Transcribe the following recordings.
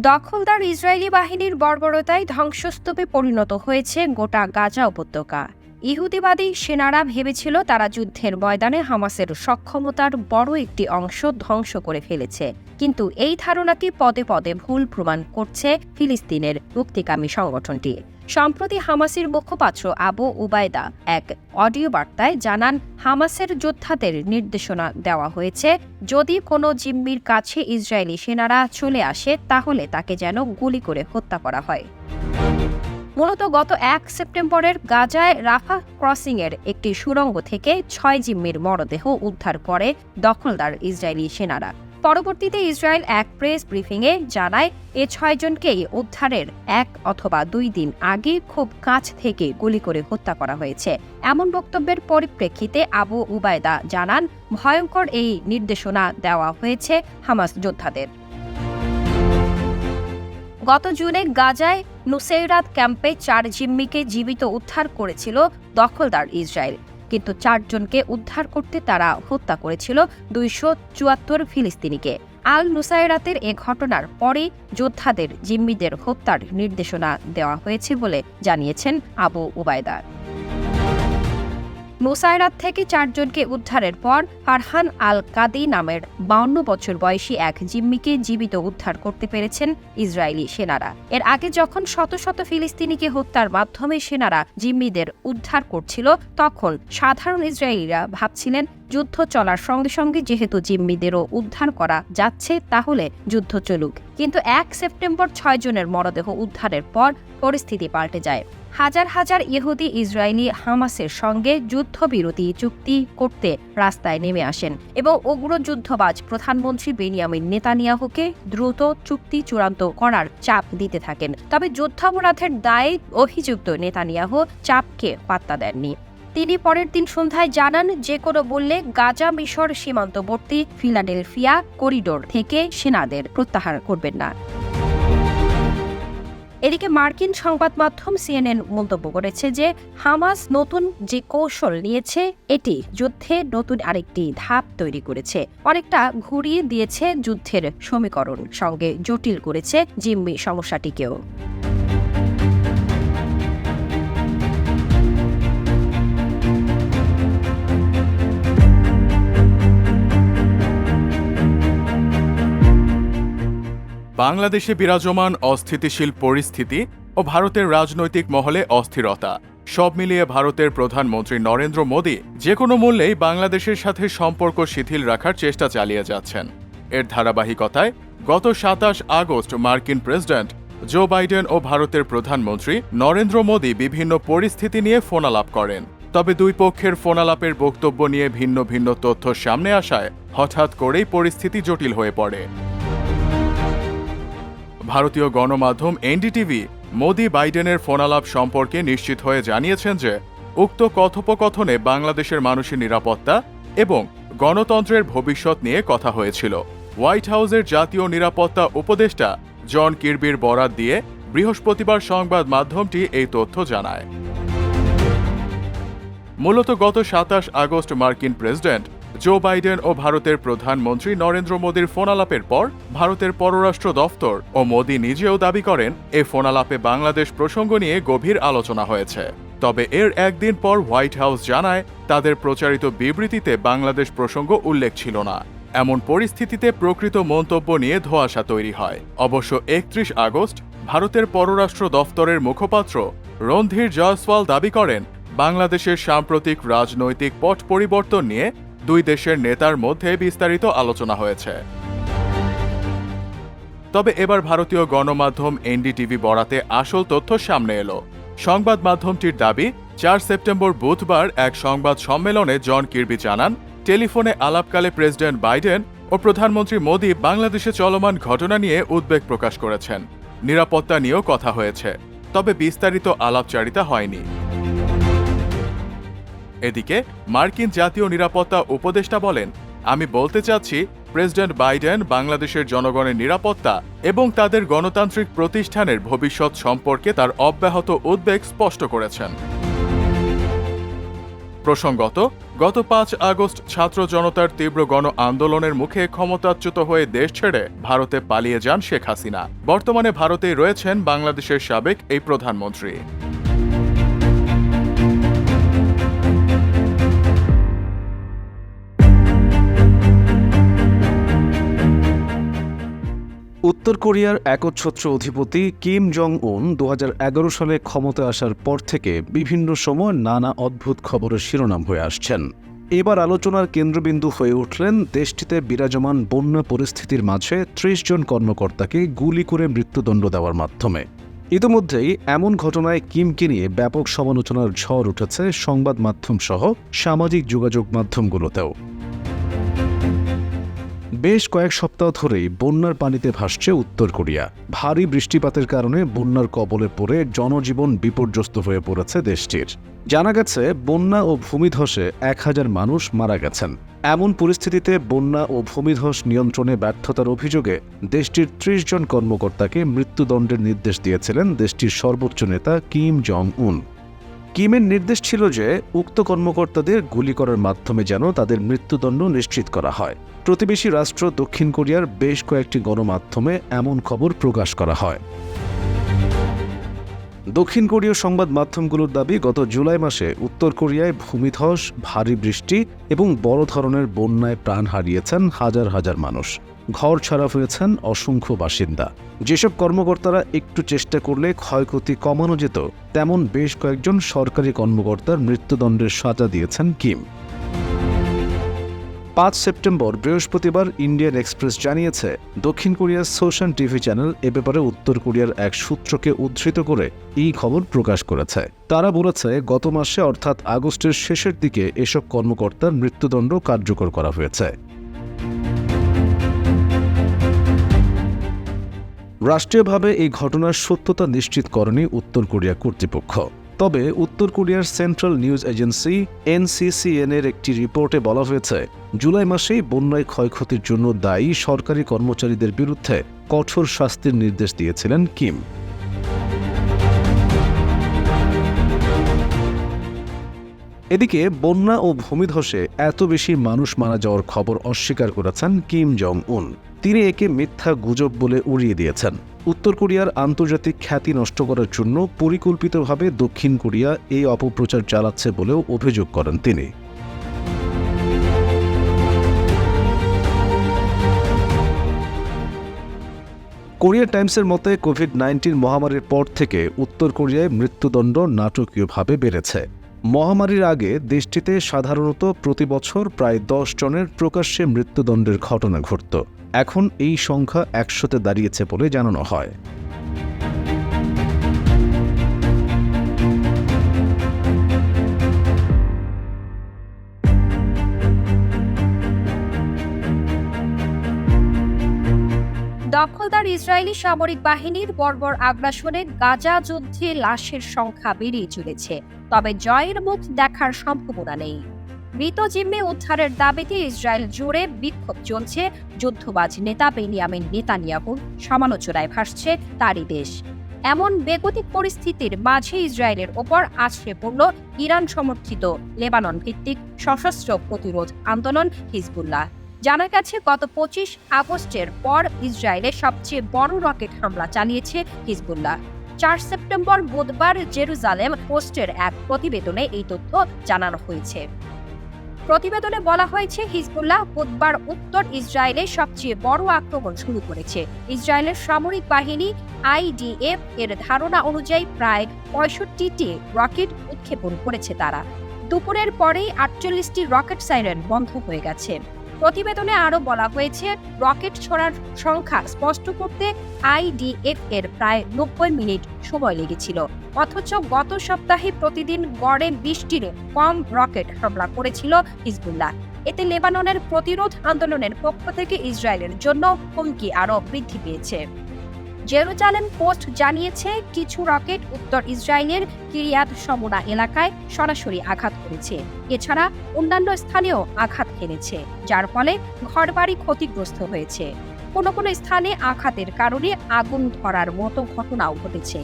দখলদার ইসরায়েলি বাহিনীর বর্বরতায় ধ্বংসস্তূপে পরিণত হয়েছে গোটা গাজা উপত্যকা। ইহুদিবাদী সেনারা ভেবেছিল তারা যুদ্ধের ময়দানে হামাসের সক্ষমতার বড় একটি অংশ ধ্বংস করে ফেলেছে। কিন্তু এই ধারণাটি পদে পদে ভুল প্রমাণ করছে ফিলিস্তিনের মুক্তিকামী সংগঠনটি। সম্প্রতি হামাসের মুখপাত্র আবু উবায়দা এক অডিও বার্তায় জানান, হামাসের যোদ্ধাদের নির্দেশনা দেওয়া হয়েছে, যদি কোনো জিম্মির কাছে ইসরায়েলি সেনারা চলে আসে, তাহলে তাকে যেন গুলি করে হত্যা করা হয়। মূলত গত এক সেপ্টেম্বরের গাজায় রাফা ক্রসিংয়ের একটি সুড়ঙ্গ থেকে ছয় জিম্মির মরদেহ উদ্ধার করে দখলদার ইসরায়েলি সেনারা। পরবর্তীতে ইসরায়েল এক প্রেস ব্রিফিংয়ে জানায়, এ ছয়জনকেই উদ্ধারের এক অথবা দুই দিন আগে খুব কাছ থেকে গুলি করে হত্যা করা হয়েছে। এমন বক্তব্যের পরিপ্রেক্ষিতে আবু উবায়দা জানান, ভয়ঙ্কর এই নির্দেশনা দেওয়া হয়েছে হামাস যোদ্ধাদের। গত জুনে গাজায় নুসেইরাত ক্যাম্পে চার জিম্মিকে জীবিত উদ্ধার করেছিল দখলদার ইসরায়েল। কিন্তু চারজনকে উদ্ধার করতে তারা হত্যা করেছিল দুইশো চুয়াত্তর ফিলিস্তিনিকে। আল নুসাইরাতের এ ঘটনার পরে যোদ্ধাদের জিম্মিদের হত্যার নির্দেশনা দেওয়া হয়েছে বলে জানিয়েছেন আবু উবায়দা। নুসাইরাত থেকে চারজনকে উদ্ধারের পর ফারহান আল কাদি নামের বাউন্ন বছর বয়সী এক জিম্মিকে জীবিত উদ্ধার করতে পেরেছেন ইসরায়েলি সেনারা। এর আগে যখন শত শত ফিলিস্তিনিকে হত্যার মাধ্যমে সেনারা জিম্মিদের উদ্ধার করছিল, তখন সাধারণ ইসরায়েলিরা ভাবছিলেন যুদ্ধ চলার সঙ্গে সঙ্গে যেহেতু জিম্মিদেরও উদ্ধার করা যাচ্ছে, তাহলে যুদ্ধ চলুক। কিন্তু এক সেপ্টেম্বর ছয় জনের মরদেহ উদ্ধারের পর পরিস্থিতি পাল্টে যায়। হাজার হাজার ইহুদি ইসরায়েলি হামাসের সঙ্গে যুদ্ধবিরতি চুক্তি করতে রাস্তায় নেমে আসেন এবং উগ্র যুদ্ধবাজ প্রধানমন্ত্রী বেনিয়ামিন নেতানিয়াহুকে দ্রুত চুক্তি চূড়ান্ত করার চাপ দিতে থাকেন। তবে যুদ্ধাপরাধের দায়ে অভিযুক্ত নেতানিয়াহু চাপকে পাত্তা দেননি। তিনি পরের দিন সন্ধ্যায় জানান যে কোনো বললে গাজা মিশর সীমান্তবর্তী ফিলাডেলফিয়া করিডোর থেকে সেনাদের প্রত্যাহার করবেন না। এদিকে মার্কিন সংবাদ মাধ্যম সিএনএন মন্তব্য করেছে যে, হামাস নতুন যে কৌশল নিয়েছে, এটি যুদ্ধে নতুন আরেকটি ধাপ তৈরি করেছে। অনেকটা ঘুরিয়ে দিয়েছে যুদ্ধের সমীকরণ। সঙ্গে জটিল করেছে জিম্মি সমস্যাটিকেও। বাংলাদেশে বিরাজমান অস্থিতিশীল পরিস্থিতি ও ভারতের রাজনৈতিক মহলে অস্থিরতা। সব মিলিয়ে ভারতের প্রধানমন্ত্রী নরেন্দ্র মোদী যে কোনো মূল্যেই বাংলাদেশের সাথে সম্পর্ক শিথিল রাখার চেষ্টা চালিয়ে যাচ্ছেন। এর ধারাবাহিকতায় গত সাতাশ আগস্ট মার্কিন প্রেসিডেন্ট জো বাইডেন ও ভারতের প্রধানমন্ত্রী নরেন্দ্র মোদী বিভিন্ন পরিস্থিতি নিয়ে ফোনালাপ করেন। তবে দুই পক্ষের ফোনালাপের বক্তব্য নিয়ে ভিন্ন ভিন্ন তথ্য সামনে আসায় হঠাৎ করেই পরিস্থিতি জটিল হয়ে পড়ে। ভারতীয় গণমাধ্যম এনডিটিভি মোদি বাইডেনের ফোনালাপ সম্পর্কে নিশ্চিত হয়ে জানিয়েছেন যে, উক্ত কথোপকথনে বাংলাদেশের মানুষের নিরাপত্তা এবং গণতন্ত্রের ভবিষ্যৎ নিয়ে কথা হয়েছিল। হোয়াইট হাউসের জাতীয় নিরাপত্তা উপদেষ্টা জন কির্বির বরাত দিয়ে বৃহস্পতিবার সংবাদ মাধ্যমটি এই তথ্য জানায়। মূলত গত সাতাশ আগস্ট মার্কিন প্রেসিডেন্ট জো বাইডেন ও ভারতের প্রধানমন্ত্রী নরেন্দ্র মোদীর ফোনালাপের পর ভারতের পররাষ্ট্র দফতর ও মোদী নিজেও দাবি করেন, এ ফোনালাপে বাংলাদেশ প্রসঙ্গ নিয়ে গভীর আলোচনা হয়েছে। তবে এর একদিন পর হোয়াইট হাউস জানায়, তাদের প্রচারিত বিবৃতিতে বাংলাদেশ প্রসঙ্গ উল্লেখ ছিল না। এমন পরিস্থিতিতে প্রকৃত মন্তব্য নিয়ে ধোঁয়াশা তৈরি হয়। অবশ্য একত্রিশ আগস্ট ভারতের পররাষ্ট্র দফতরের মুখপাত্র রণধীর জয়সওয়াল দাবি করেন, বাংলাদেশের সাম্প্রতিক রাজনৈতিক পট পরিবর্তন নিয়ে দুই দেশের নেতার মধ্যে বিস্তারিত আলোচনা হয়েছে। তবে এবার ভারতীয় গণমাধ্যম এনডিটিভি বরাতে আসল তথ্য সামনে এলো। সংবাদ মাধ্যমটির দাবি, চার সেপ্টেম্বর বুধবার এক সংবাদ সম্মেলনে জন কির্বি জানান, টেলিফোনে আলাপকালে প্রেসিডেন্ট বাইডেন ও প্রধানমন্ত্রী মোদী বাংলাদেশে চলমান ঘটনা নিয়ে উদ্বেগ প্রকাশ করেছেন। নিরাপত্তা নিয়েও কথা হয়েছে, তবে বিস্তারিত আলাপচারিতা হয়নি। এদিকে, মার্কিন জাতীয় নিরাপত্তা উপদেষ্টা বলেন, আমি বলতে চাচ্ছি, প্রেসিডেন্ট বাইডেন বাংলাদেশের জনগণের নিরাপত্তা এবং তাদের গণতান্ত্রিক প্রতিষ্ঠানের ভবিষ্যৎ সম্পর্কে তার অব্যাহত উদ্বেগ স্পষ্ট করেছেন। প্রসঙ্গত, গত পাঁচ আগস্ট ছাত্র জনতার তীব্র গণ আন্দোলনের মুখে ক্ষমতাচ্যুত হয়ে দেশ ছেড়ে ভারতে পালিয়ে যান শেখ হাসিনা। বর্তমানে ভারতেই রয়েছেন বাংলাদেশের সাবেক এই প্রধানমন্ত্রী। উত্তর কোরিয়ার একচ্ছত্র অধিপতি কিম জং উন দু হাজার এগারো সালে ক্ষমতা আসার পর থেকে বিভিন্ন সময় নানা অদ্ভুত খবরের শিরোনাম হয়ে আসছেন। এবার আলোচনার কেন্দ্রবিন্দু হয়ে উঠলেন দেশটিতে বিরাজমান বন্যা পরিস্থিতির মাঝে ত্রিশ জন কর্মকর্তাকে গুলি করে মৃত্যুদণ্ড দেওয়ার মাধ্যমে। ইতিমধ্যেই এমন ঘটনায় কিমকে নিয়ে ব্যাপক সমালোচনার ঝড় উঠেছে সংবাদ মাধ্যম সহ সামাজিক যোগাযোগ মাধ্যমগুলোতেও। বেশ কয়েক সপ্তাহ ধরেই বন্যার পানিতে ভাসছে উত্তর কোরিয়া। ভারী বৃষ্টিপাতের কারণে বন্যার কবলে পড়ে জনজীবন বিপর্যস্ত হয়ে পড়েছে দেশটির। জানা গেছে, বন্যা ও ভূমিধসে এক হাজার মানুষ মারা গেছেন। এমন পরিস্থিতিতে বন্যা ও ভূমিধস নিয়ন্ত্রণে ব্যর্থতার অভিযোগে দেশটির ত্রিশ জন কর্মকর্তাকে মৃত্যুদণ্ডের নির্দেশ দিয়েছিলেন দেশটির সর্বোচ্চ নেতা কিম জং উন কিমের নির্দেশ ছিল যে, উক্ত কর্মকর্তাদের গুলি করার মাধ্যমে যেন তাদের মৃত্যুদণ্ড নিশ্চিত করা হয়। প্রতিবেশী রাষ্ট্র দক্ষিণ কোরিয়ার বেশ কয়েকটি গণমাধ্যমে এমন খবর প্রকাশ করা হয়। দক্ষিণ কোরীয় সংবাদ মাধ্যমগুলোর দাবি, গত জুলাই মাসে উত্তর কোরিয়ায় ভূমিধস, ভারী বৃষ্টি এবং বড় ধরনের বন্যায় প্রাণ হারিয়েছেন হাজার হাজার মানুষ। ঘর ছাড়া হয়েছেন অসংখ্য বাসিন্দা। যেসব কর্মকর্তারা একটু চেষ্টা করলে ক্ষয়ক্ষতি কমানো যেত, তেমন বেশ কয়েকজন সরকারি কর্মকর্তার মৃত্যুদণ্ডের সাজা দিয়েছেন কিম। পাঁচ সেপ্টেম্বর বৃহস্পতিবার ইন্ডিয়ান এক্সপ্রেস জানিয়েছে, দক্ষিণ কোরিয়ার সোশ্যাল টিভি চ্যানেল এ ব্যাপারে উত্তর কোরিয়ার এক সূত্রকে উদ্ধৃত করে এই খবর প্রকাশ করেছে। তারা বলেছে, গত মাসে অর্থাৎ আগস্টের শেষের দিকে এসব কর্মকর্তার মৃত্যুদণ্ড কার্যকর করা হয়েছে। রাষ্ট্রীয়ভাবে এই ঘটনার সত্যতা নিশ্চিত করেনি উত্তর কোরিয়া কর্তৃপক্ষ। তবে উত্তর কোরিয়ার সেন্ট্রাল নিউজ এজেন্সি এনসিসিএন এর একটি রিপোর্টে বলা হয়েছে, জুলাই মাসেই বন্যায় ক্ষয়ক্ষতির জন্য দায়ী সরকারি কর্মচারীদের বিরুদ্ধে কঠোর শাস্তির নির্দেশ দিয়েছিলেন কিম। এদিকে বন্যা ও ভূমিধসে এত বেশি মানুষ মারা যাওয়ার খবর অস্বীকার করেছেন কিম জং উন তিনি একে মিথ্যা গুজব বলে উড়িয়ে দিয়েছেন। উত্তর কোরিয়ার আন্তর্জাতিক খ্যাতি নষ্ট করার জন্য পরিকল্পিতভাবে দক্ষিণ কোরিয়া এই অপপ্রচার চালাচ্ছে বলেও অভিযোগ করেন তিনি। কোরিয়া টাইমসের মতে কোভিড নাইন্টিন মহামারীর পর থেকে উত্তর কোরিয়ায় মৃত্যুদণ্ড নাটকীয়ভাবে বেড়েছে। মহামারীর আগে দেশটিতে সাধারণত প্রতি বছর প্রায় দশ জনের প্রকাশ্যে মৃত্যুদণ্ডের ঘটনা ঘটত। এখন এই সংখ্যা একশোতে দাঁড়িয়েছে বলে জানানো হয়। দখলদার ইসরায়েলি সামরিক বাহিনীর বর্বর আগ্রাসনে গাজা যুদ্ধে লাশের সংখ্যা বেড়েই চলেছে, তবে জয়ের মুখ দেখার সম্ভাবনা নেই। মৃত জিম্মে উদ্ধারের দাবিতে ইসরায়েল জুড়ে বিক্ষোভ চলছে। যুদ্ধবাজ নেতা বেনিয়ামিন নেতানিয়াহুর সমালোচনায় ভাসছে তারই দেশ। এমন বেগতিক পরিস্থিতির মাঝে ইসরায়েলের ওপর আছড়ে পড়ল ইরান সমর্থিত লেবানন ভিত্তিক সশস্ত্র প্রতিরোধ আন্দোলন হিজবুল্লাহ। জানা গেছে, গত পঁচিশ আগস্টের পর ইসরায়েলে সবচেয়ে বড় রকেট হামলা চালিয়েছে হিজবুল্লাহ। চার সেপ্টেম্বর বুধবার জেরুজালেম পোস্টের এক প্রতিবেদনে এই তথ্য জানানো হয়েছে। প্রতিবেদনে বলা হয়েছে, হিজবুল্লাহ বুধবার উত্তর ইসরায়েলে সবচেয়ে বড় আক্রমণ শুরু করেছে। ইসরায়েলের সামরিক বাহিনী আইডিএফ এর ধারণা অনুযায়ী প্রায় পঁয়ষট্টিটি রকেট উৎক্ষেপণ করেছে তারা। দুপুরের পরেই আটচল্লিশটি রকেট সাইরেন বন্ধ হয়ে গেছে। প্রতিবেদনে আরও বলা হয়েছে, রকেট ছড়ার সংখ্যা স্পষ্ট করতে আইডিএফ এর প্রায় নব্বই মিনিট সময় লেগেছিল। অথচ গত সপ্তাহে প্রতিদিন গড়ে বিশটির কম রকেট হামলা করেছিল হিজবুল্লাহ। এতে লেবাননের প্রতিরোধ আন্দোলনের পক্ষ থেকে ইসরায়েলের জন্য হুমকি আরও বৃদ্ধি পেয়েছে। জেরুজালেম পোস্ট জানিয়েছে কিছু রকেট উত্তর ইসরায়েলের কিরিয়াত সমুনা এলাকায় সরাসরি আঘাত করেছে। এছাড়া অন্যান্য স্থানেও আঘাত হেনেছে যার ফলে ঘরবাড়ি ক্ষতিগ্রস্ত হয়েছে। কোনো কোনো স্থানে আঘাতের কারণে আগুন ধরার মতো ঘটনাও ঘটেছে।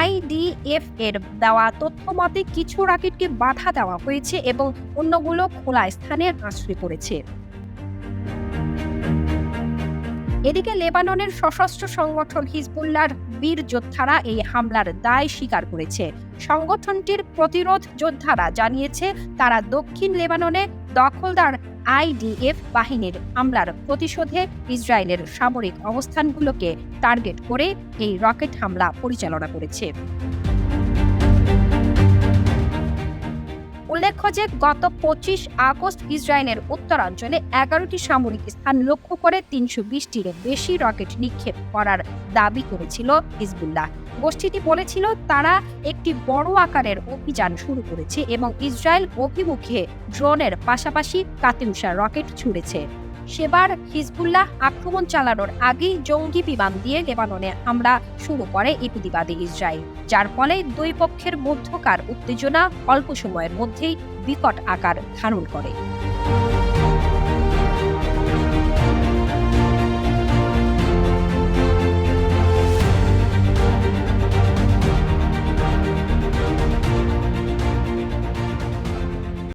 আইডিএফ এর দেওয়া তথ্য মতে কিছু রকেটকে বাধা দেওয়া হয়েছে এবং অন্যগুলো খোলা স্থানে আশ্রয় পড়েছে এদিকে লেবাননের সশস্ত্র সংগঠন হিজবুল্লাহর বীর যোদ্ধারা এই হামলার দায় স্বীকার করেছে। সংগঠনটির প্রতিরোধ যোদ্ধারা জানিয়েছে, তারা দক্ষিণ লেবাননে দখলদার আইডিএফ বাহিনীর হামলার প্রতিশোধে ইসরায়েলের সামরিক অবস্থানগুলোকে টার্গেট করে এই রকেট হামলা পরিচালনা করেছে। উল্লেখ্য যে, গত পঁচিশ আগস্ট ইসরায়েলের উত্তরাঞ্চলে এগারোটি সামরিক স্থান লক্ষ্য করে তিনশো বিশটির বেশি রকেট নিক্ষেপ করার দাবি করেছিল হিজবুল্লাহ। গোষ্ঠীটি বলেছিল, তারা একটি বড় আকারের অভিযান শুরু করেছে এবং ইসরায়েল অভিমুখে ড্রোনের পাশাপাশি কাতিউষা রকেট ছুড়েছে। সেবার হিজবুল্লাহ আক্রমণ চালানোর আগেই জঙ্গি বিমান দিয়ে লেবাননে আমরা শুরু করে ইহুদিবাদী ইসরায়েল, যার ফলে দুই পক্ষের মধ্যকার উত্তেজনা অল্প সময়ের মধ্যেই বিকট আকার ধারণ করে।